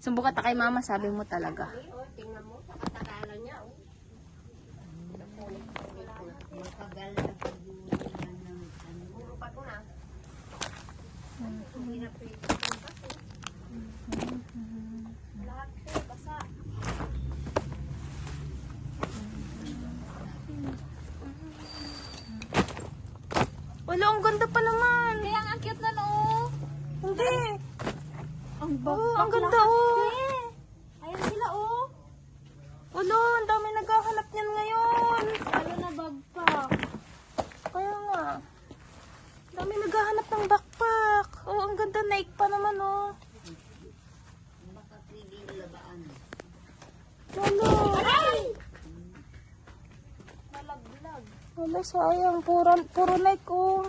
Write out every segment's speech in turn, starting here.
Sumbukat ka kay mama, sabi mo talaga. Tingnan mo. Katakalan niya. Matagal na pag-uwihan ng ano. Puro pa ko na. Na. Wala, ang ganda pa naman. Kaya ang cute na no. Hindi. Ang Oh, ang ganda oh. Ayan sila oh. Wala, ang dami naghahanap niyan ngayon. Lalo na backpack. Kaya nga. Ang dami naghahanap ng backpack. Oh, ang ganda. Nike pa naman oh. Baka 3D labaan. Wala. Malaglag. Wala, sayang. Puro, puro Nike oh.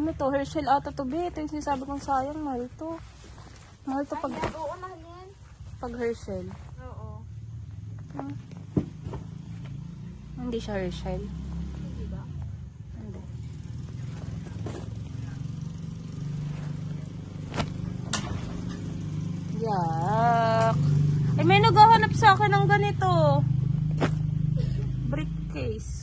Ano to? Herschel ata to, be. Ito yung sinasabi kong sayang. Mahal to. Mahal to pag, Yan, oo, mahal yan. pag Herschel. Oo. Hmm. Hindi siya Herschel. Hindi ba? Hindi. Yak. Ay, may naghahanap sa akin ng ganito. Briefcase.